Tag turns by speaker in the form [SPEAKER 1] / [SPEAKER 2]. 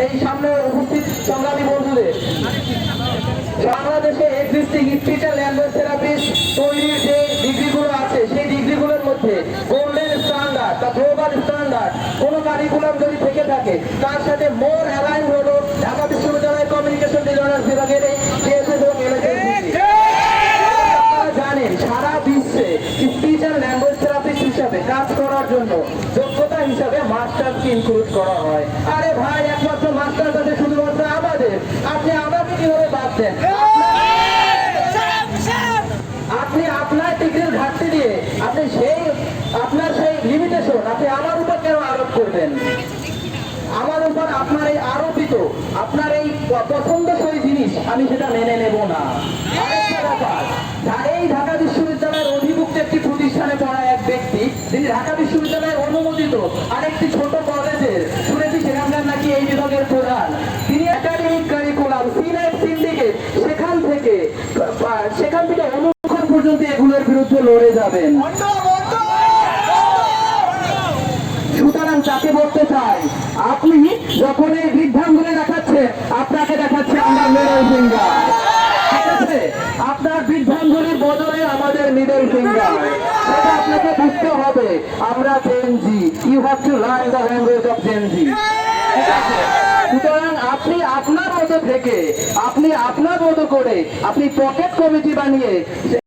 [SPEAKER 1] এই সামনে উপস্থিত সংগ্রামী বন্ধুদের। বাংলাদেশে এক্সিস্টিং স্পিচার ল্যাঙ্গুয়েজ থেরাপিস্ট তৈরির যে ডিগ্রিগুলো আছে, সেই ডিগ্রিগুলোর মধ্যে গোল্ডেন স্ট্যান্ডার্ড বা গ্লোবাল স্ট্যান্ডার্ড কোনো কারিকুলাম যদি থেকে থাকে, তার সাথে মোর অ্যালাইন হলো ঢাকা বিশ্ববিদ্যালয় কমিউনিকেশন ডিজাইনার বিভাগের এই কাজ করার জন্য যোগ্যতা হিসাবে মাস্টার্স ইনক্লুড করা হয়। আরে ভাই একমাত্র মাস্টার্স আছে শুধুমাত্র আমাদের আপনি আমাকে কীভাবে বাদ দেন? আপনি আপনার ডিগ্রির ঘাটতি দিয়ে আপনি সেই আপনার সেই লিমিটেশন আপনি আমার উপর কেন আরোপ করবেন? আমার উপর আপনার এই আরোপিত, আপনার এই পছন্দসই জিনিস আমি সেটা মেনে নেব না। এই ঢাকা বিশ্ববিদ্যালয়ের অধিভুক্ত একটি প্রতিষ্ঠানে পড়া এক ব্যক্তি, তিনি ঢাকা বিশ্ববিদ্যালয়ের অনুমোদিত আরেকটি ছোট কলেজের, শুনেছি সেখানকার নাকি এই বিভাগের প্রধান। যাবেন। সুতরাং তাকে বলতে চাই, আপনি যখন এই বৃদ্ধাঙ্গুলে দেখাচ্ছে আপনাকে দেখাচ্ছে আমরা মিডল ফিঙ্গার ঠিক আছে? আপনার বৃদ্ধাঙ্গুলির বদলে আমাদের মিডল ফিঙ্গার সেটা আপনাকে বুঝতে হবে। আমরা Gen Z you have to learn the language of Gen Z সুতরাং আপনি আপনার মতো থেকে, আপনি আপনার মতো করে, আপনি পকেট কমিটি বানিয়ে